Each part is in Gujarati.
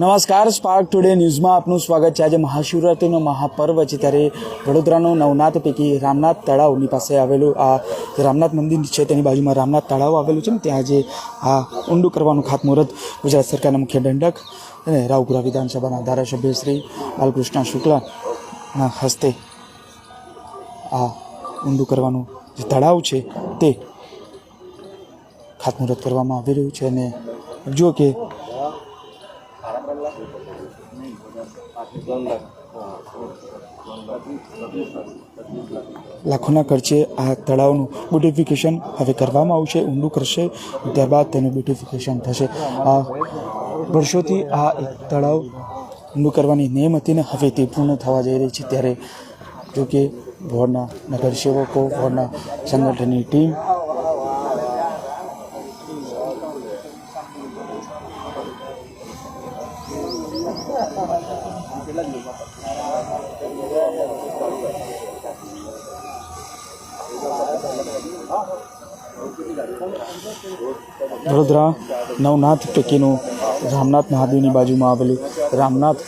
નમસ્કાર સ્પાર્ક ટુડે ન્યૂઝમાં આપનું સ્વાગત છે. આજે મહાશિવરાત્રિનો મહાપર્વ છે, ત્યારે વડોદરાનું નવનાથ પૈકી રામનાથ તળાવની પાસે આવેલું આ રામનાથ મંદિર છે, તેની બાજુમાં રામનાથ તળાવ આવેલું છે ને, ત્યાં આજે આ ઊંડું કરવાનું ખાતમુહૂર્ત ગુજરાત સરકારના મુખ્ય દંડક અને રાવપુરા વિધાનસભાના ધારાસભ્ય શ્રી બાલકૃષ્ણ શુક્લાના હસ્તે આ ઊંડું કરવાનું જે તળાવ છે, તે ખાતમુહૂર્ત કરવામાં આવી રહ્યું છે. અને જો કે લાખોના ખર્ચે આ તળાવનું બ્યુટિફિકેશન હવે કરવામાં આવશે, ઊંડું કરશે, ત્યારબાદ તેનું બ્યુટિફિકેશન થશે. આ વર્ષોથી આ એક તળાવ ઊંડું કરવાની નેમ હતી ને હવે તે પૂર્ણ થવા જઈ રહી છે. ત્યારે જો કે વોર્ડના નગરસેવકો, વોર્ડના સંગઠનની ટીમ વડોદરા નવનાથ ટેકીનું રામનાથ મહાદેવની બાજુમાં આવેલું રામનાથ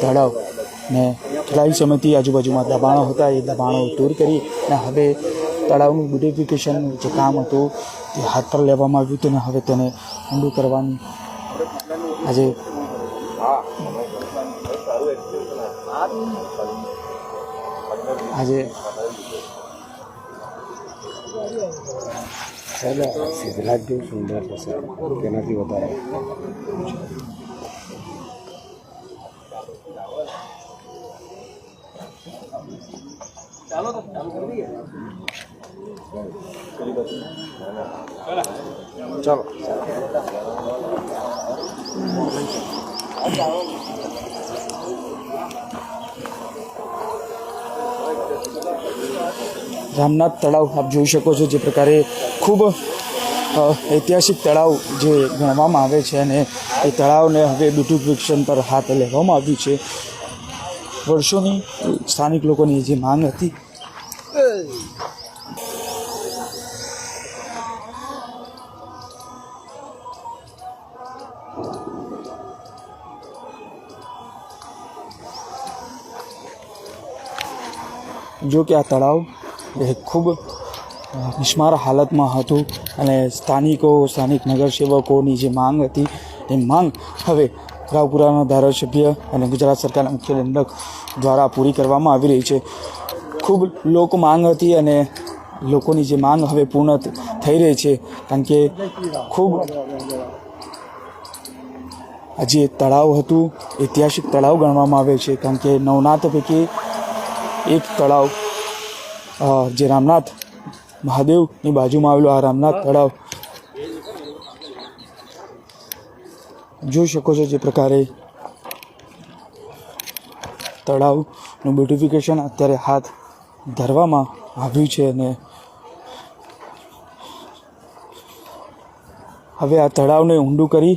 તળાવ ને ખેલાઈ સમયથી આજુબાજુમાં દબાણો હતા. એ દબાણો દૂર કરી અને હવે તળાવનું બ્યુટિફિકેશનનું જે કામ હતું તે હાથ પર લેવામાં આવ્યું હતું ને હવે તેને ઊંડું કરવાની આજે આજે સિદ્ધરાજ જેવું સુંદર થશે તેનાથી વધારે. ચાલો. રામનાથ તળાવ આપ જોઈ શકો છો જે પ્રકારે ખૂબ ઐતિહાસિક તળાવ જે ગણવામાં આવે છે અને એ તળાવને હવે બ્યુટિફિકેશન પર હાથ લેવામાં આવ્યું છે. વર્ષોની સ્થાનિક લોકોની જે માંગ હતી. જો કે આ તળાવ એ ખૂબ નિષ્માર હાલતમાં હતું અને સ્થાનિકો, સ્થાનિક નગરસેવકોની જે માંગ હતી, એ માંગ હવે રાવપુરાના ધારાસભ્ય અને ગુજરાત સરકારના મુખ્ય દંડક દ્વારા પૂરી કરવામાં આવી રહી છે. ખૂબ લોક માંગ હતી અને લોકોની જે માંગ હવે પૂર્ણ થઈ રહી છે. કારણ કે ખૂબ આ જે તળાવ હતું, ઐતિહાસિક તળાવ ગણવામાં આવે છે. કારણ કે નવનાથ પૈકી એક તળાવ જે રામનાથ મહાદેવની બાજુમાં આવેલું આ રામનાથ તળાવ. જોઈ શકો છો જે પ્રકારે તળાવનું બ્યુટિફિકેશન અત્યારે હાથ ધરવામાં આવ્યું છે અને હવે આ તળાવને ઊંડું કરી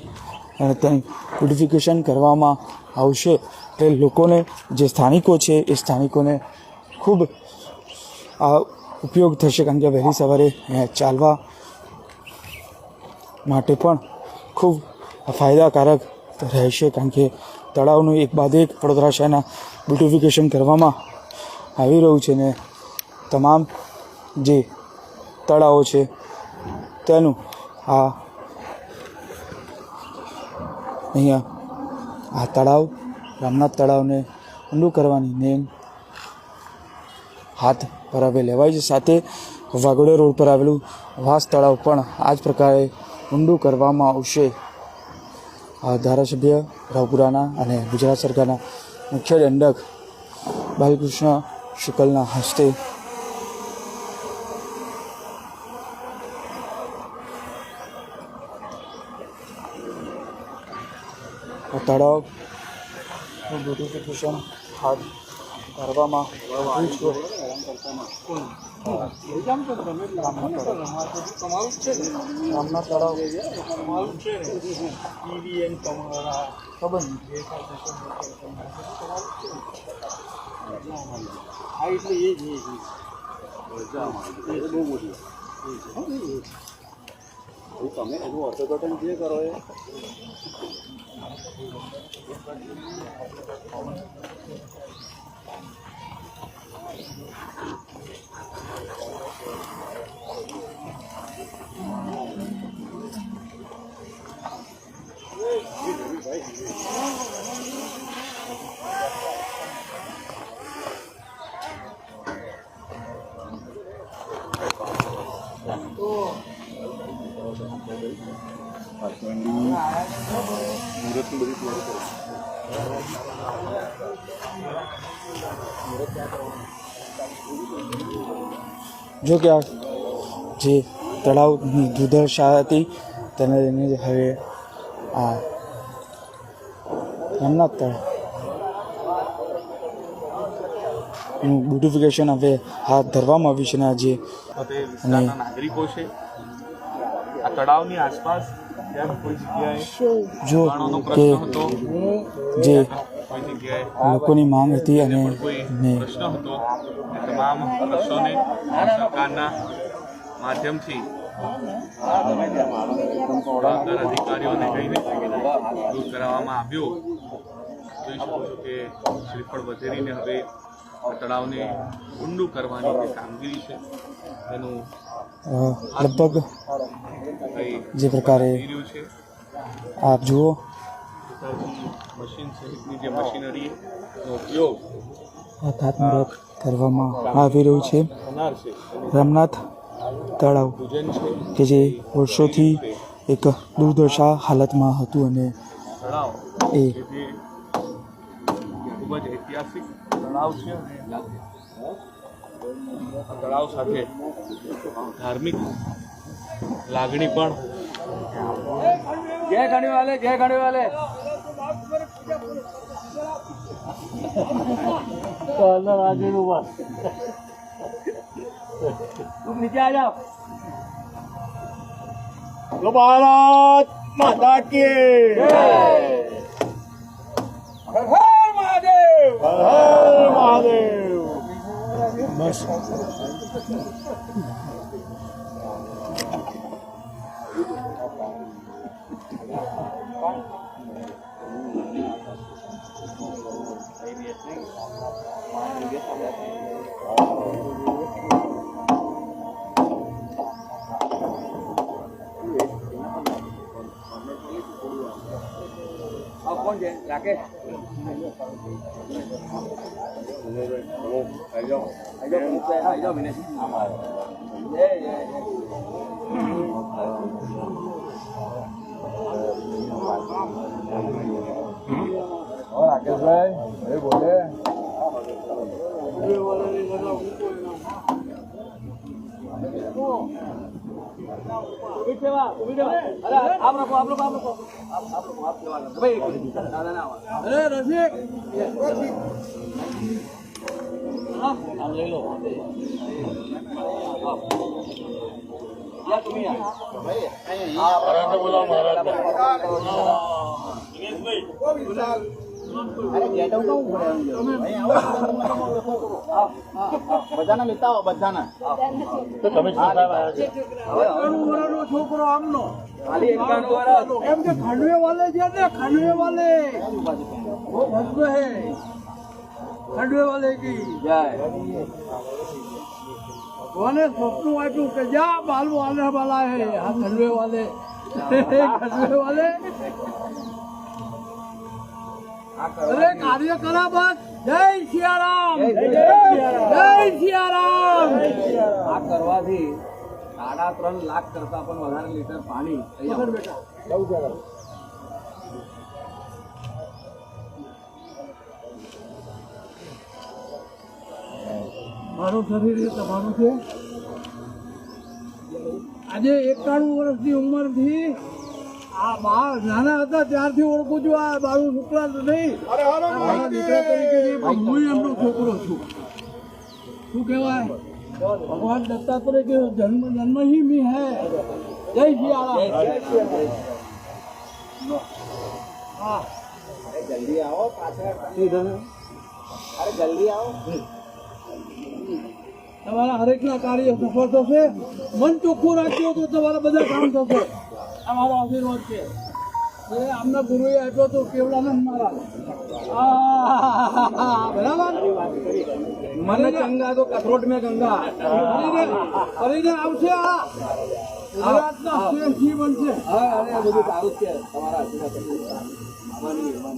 અને ત્યાં બ્યુટિફિકેશન કરવામાં આવશે. એટલે લોકોને, જે સ્થાનિકો છે, એ સ્થાનિકોને ખૂબ ઉપયોગ થશે કારણ કે વહેલી સવારે ચાલવા માટે પણ ખૂબ ફાયદાકારક રહેશે કારણ કે તળાવનું એક બાદ એક વડોદરા શહેરના બ્યુટિફિકેશન કરવામાં આવી રહ્યું છે ને તમામ જે તળાવો છે, તેનું આ અહીંયા આ તળાવ, રામનાથ તળાવને ઊંડું કરવાની નેમ હાથ પર હવે લેવાય છે. સાથે વાઘોડે રોડ પર આવેલું વાસ તળાવ પણ આ જ પ્રકારે ઊંડું કરવામાં આવશે. ધારાસભ્ય રાવપુરાના અને ગુજરાત સરકારના મુખ્ય દંડક બાલકૃષ્ણ શુકલના હસ્તે તળાવ હાથ ધરવામાં આવ્યું છે રામનાથ તળાવ ખબર નહીં તમે એનું અર્થઘટન જે કરો એ Harus mandi. Menurut kembali keluar terus. જો કે આ જે તળાવની દુર્દશા હતી, તેને લઈને હવે આ રામનાથ તળાવનું બ્યુટિફિકેશન હવે હાથ ધરવામાં આવ્યું છે ને આજે. અને નાગરિકો છે. આ તળાવની આસપાસ જો કે જે લોકોની માંગ હતી અને પ્રશ્ન હતો તમામ પ્રશ્નોને સરકારના માધ્યમથી અધિકારીઓને કહીને દૂર કરાવવામાં આવ્યો. જોઈ શકો છો કે શ્રીફળ વધેરીને હવે તળાવને ઊંડું કરવાની જે કામગીરી છે અ, લગભગ જે પ્રકારે આપ જુઓ. ખાતમુહૂર્ત કરવામાં આવી રહ્યું છે. રમનાથ તળાવ, કે જે વર્ષોથી એક દુર્દશા હાલતમાં હતું અને એ ખૂબ જ ઐતિહાસિક તળાવ છે આ તળાવ સાથે ધાર્મિક લાગણી પણ. જય ઘણી વાલે જય ઘણી વાલે નીચે આ જાઓ ભારત માતા કે હર હર મહાદેવ. મહાદેવ ました。રાકેશભાઈ એ બોલે ઊભી સેવા ઊભી સેવા અરે આપ રાખો આપ રાખો આપ રાખો આપ રાખો આપ કરો ભાઈ એક મિનિટ દાદા ના અરે રસિક આમ લઈ લો. યા તમે હા બધાના લેતા આવો બધાના. તો તમે છોકરો આમનો એમ કે ખાંડવે વાલે છે ને ખાંડવે વાલે. वो ખંડવે વાલે જય. ભગવાને સ્વપ્ન આપ્યું કે જા બાલવો આને બાલા હે. આ ખંડવે વાલે. ખંડવે વાલે. અરે કાર્ય કરા બસ. જય સિયારામ જય સિયારામ આ કરવાથી સાડા ત્રણ લાખ કરતા પણ વધારે લીટર પાણી બેઠા. મારું શરીર એ તમારું છે. આજે એકાણું વર્ષની ઉંમરથી આ બા નાના હતા ત્યારથી ઓળખું છું આ મારું છોકરા નહીં. મારા દીકરા તરીકે હું એમનો છોકરો છું. શું કહેવાય? ભગવાન દત્તાત્રેય કે જન્મ જન્મ હી મી હે. જય જી હા. જલ્દી આવો પાછળ. અરે જલ્દી આવો. તમારા હરેકના કાર્ય સફળ થશે. મન ચોખ્ખું રાખ્યો તો તમારા બધા કામ થશે. આ મારો આશીર્વાદ છે. આમના ગુરુએ આપ્યો તો કેવડાનંદ મહારાજ બરાબર? મને ગંગા તો કથરોટ મેં ગંગા. કરીને આવશે આ. ગુજરાતના શ્રેષ્ઠ બનશે હા અરે બધું સારું છે. તમારા આશીર્વાદ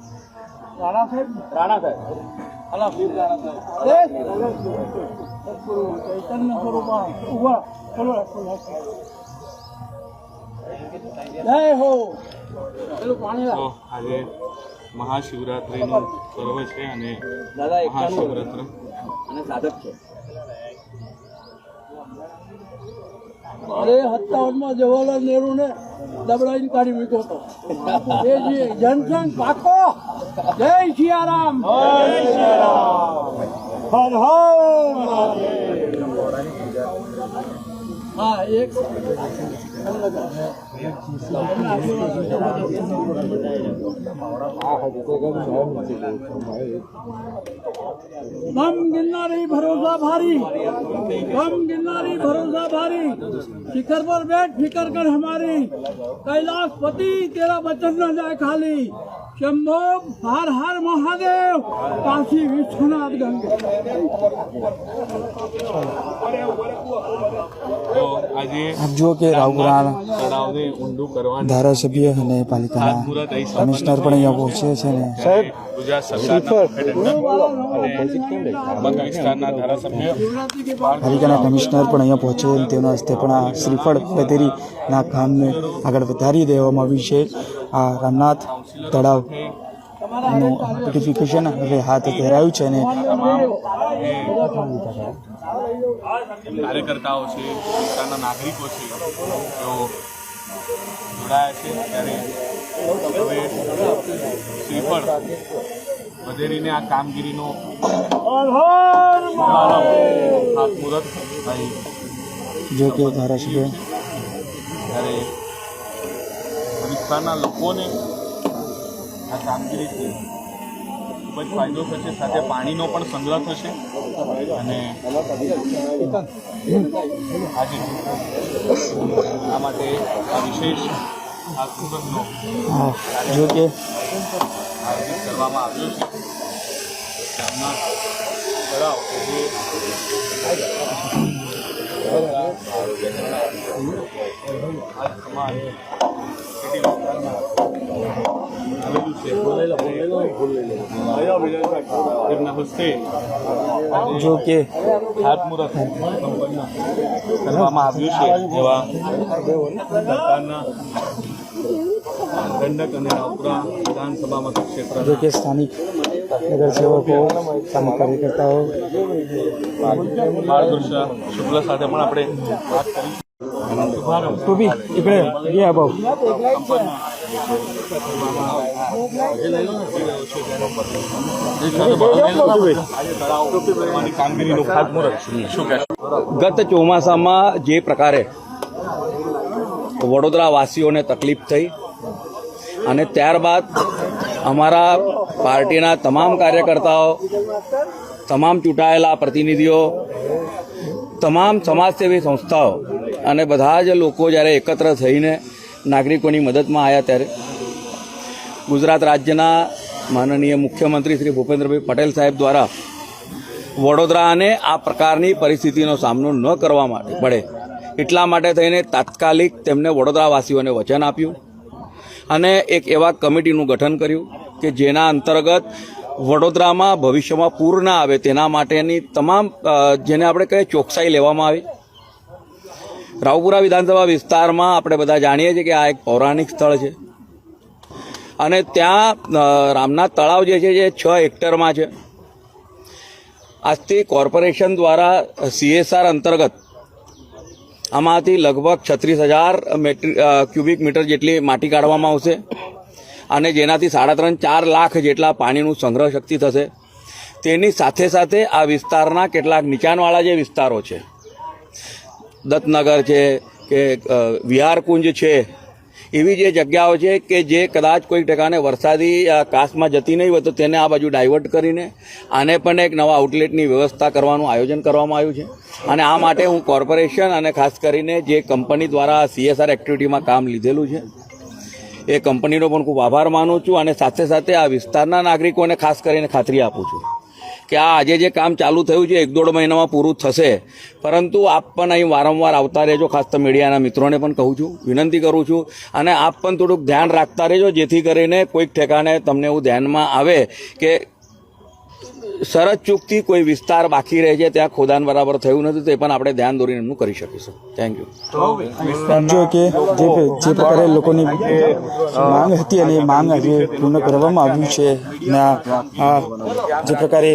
રાણા સાહેબ રાણા સાહેબ અલા વીર રાણા સાહેબ ચૈતન્ય સ્વરૂપ ઊભા ચલો જય હો પેલું પાણી આજે મહાશિવરાત્રિનું પર્વ છે અને દાદા મહાશિવરાત્ર અને સાધક છે અરે સત્તાવનમાં જવાહરલાલ નેહરુ ને દબડાવીને કાઢી મૂક્યો હતો. એ જે જનસંઘ પાકો જય સિયારામ જય સિયારામ હર. હા, એક બમ ગિરનારી ભરોસા ભારી. બમ ગિરનારી ભરોસા भारी शिखर पर बैठ फिकर कर हमारी कैलाश पति तेरा बचन न जाए खाली ચંબો હાર હાર મહાદેવ. કાશી વિશ્વનાથ ગંગે. આપ જુઓ કે રાવગુરાણ ધારાસભ્ય અને પાલિકાના પણ અહીંયા પહોંચે છે ને સાહેબ પાલિકાના કમિશનર પણ અહીંયા પહોંચે તેના હસ્તે પણ આ શ્રીફળ પધેરીના કામને આગળ વધારી દેવામાં આવ્યું છે. આ રામનાથ તળાવ નું બ્યુટિફિકેશન હવે હાથ ધરાયું છે અને કાર્યકર્તાઓ છે પોતાના નાગરિકો છે તેઓ જોડાયા છે. ત્યારે હવે શ્રીફળ વધેરીને આ કામગીરીનો ખાતમુહૂર્ત અહીં જો કે ધારાસભ્ય ત્યારે વિસ્તારના લોકોને આ કામગીરીથી ખૂબ જ ફાયદો થશે સાથે પાણીનો પણ સંગ્રહ થશે. અને આજે આ માટે આ વિશેષ આ હા જો કે આયોજિત કરવામાં આવ્યો છે. ગામના તળાવ જે જો કે ખાતમુહૂર્ત સંપન્ન કરવામાં આવ્યું છે એવા સરકારના દંડક અને રાવપુરા વિધાનસભા મતક્ષેત્ર જો કે સ્થાનિક નગરસેવકો સ્થાનિક કાર્યકર્તાઓ. સાથે પણ આપણે ટોપી ઇકડે ગત ચોમાસામાં જે પ્રકારે વડોદરા વાસીઓને તકલીફ થઈ અને ત્યારબાદ અમારા પાર્ટીના તમામ કાર્યકર્તાઓ, તમામ ચૂંટાયેલા પ્રતિનિધિઓ, તમામ સમાજસેવી સંસ્થાઓ અને બધા જ લોકો જ્યારે એકત્ર થઈને નાગરિકોની મદદમાં આવ્યા ત્યારે ગુજરાત રાજ્યના માનનીય મુખ્યમંત્રી શ્રી ભૂપેન્દ્રભાઈ પટેલ સાહેબ દ્વારા વડોદરાને આ પ્રકારની પરિસ્થિતિનો સામનો ન કરવા માટે પડે એટલા માટે થઈને તાત્કાલિક તેમને વડોદરાવાસીઓને વચન આપ્યું. અને એક એવા કમિટીનું ગઠન કર્યું કે જેના અંતર્ગત વડોદરામાં ભવિષ્યમાં પૂર ના આવે તેના માટેની તમામ જેને આપણે કહીએ ચોકસાઈ લેવામાં આવી. રાવપુરા વિધાનસભા વિસ્તારમાં આપણે બધા જાણીએ છીએ કે આ એક પૌરાણિક સ્થળ છે. અને ત્યાં રામનાથ તળાવ જે છે, જે છ હેક્ટરમાં છે. આજથી કોર્પોરેશન દ્વારા સીએસઆર અંતર્ગત આમાંથી લગભગ છત્રીસ હજાર ક્યુબિક મીટર જેટલી માટી કાઢવામાં આવશે અને જેનાથી સાડા ત્રણ, ચાર લાખ જેટલા પાણીનું સંગ્રહ શક્તિ થશે. તેની સાથે સાથે આ વિસ્તારના કેટલાક નીચાણવાળા જે વિસ્તારો છે, દત્તનગર છે કે વિહારકુંજ છે એવી જે જગ્યાઓ છે કે જે કદાચ કોઈક ટકાને વરસાદી કાસમાં જતી નહીં હોય તો તેને આ બાજુ ડાયવર્ટ કરીને આને પણ એક નવા આઉટલેટની વ્યવસ્થા કરવાનું આયોજન કરવામાં આવ્યું છે. અને આ માટે હું કોર્પોરેશન અને ખાસ કરીને જે કંપની દ્વારા સીએસઆર એક્ટિવિટીમાં કામ લીધેલું છે, એ કંપનીનો પણ ખૂબ આભાર માનું છું અને સાથે સાથે આ વિસ્તારના નાગરિકોને ખાસ કરીને ખાતરી આપું છું. કે આ આજે જે કામ ચાલુ થયું છે, એક દોઢ મહિનામાં પૂરું થશે. પરંતુ આપ પણ અહીં વારંવાર આવતા રહેજો, ખાસ તો મીડિયાના મિત્રોને પણ કહું છું, વિનંતી કરું છું. અને આપ પણ થોડુંક ધ્યાન રાખતા રહેજો, જેથી કરીને કોઈક ઠેકાણે તમને એવું ધ્યાનમાં આવે કે શરત ચૂકથી કોઈ વિસ્તાર બાકી રહે છે ત્યાં ખોદાન બરાબર થયું નથી તે પણ આપણે ધ્યાન દોરીને એમનું કરી શકીશું. થેન્ક યુ જો કે જે જે પ્રકારે લોકોની માંગ હતી અને એ માંગ આજે પૂર્ણ કરવામાં આવ્યું છે ને આ આ જે પ્રકારે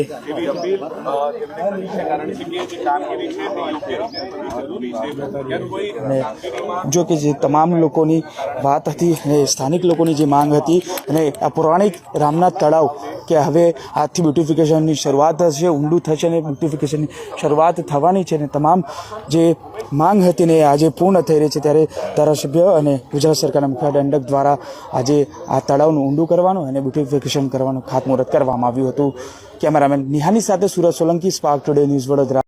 જો કે જે તમામ લોકોની વાત હતી અને સ્થાનિક લોકોની જે માંગ હતી અને આ પૌરાણિક રામનાથ તળાવ કે હવે આજથી બ્યુટિફિકેશનની શરૂઆત થશે ઊંડું થશે અને બ્યુટિફિકેશનની શરૂઆત થવાની છે અને તમામ જે માંગ હતી ને આજે પૂર્ણ થઈ રહી છે ત્યારે ધારાસભ્ય અને ગુજરાત સરકારના મુખ્ય દંડક દ્વારા આજે આ તળાવનું ઊંડું કરવાનું અને બ્યુટિફિકેશન કરવાનું ખાતમુહૂર્ત કરવામાં આવ્યું હતું. કેમેરામેન નિહાની સાથે Surat Solanki spark today news Vadodara.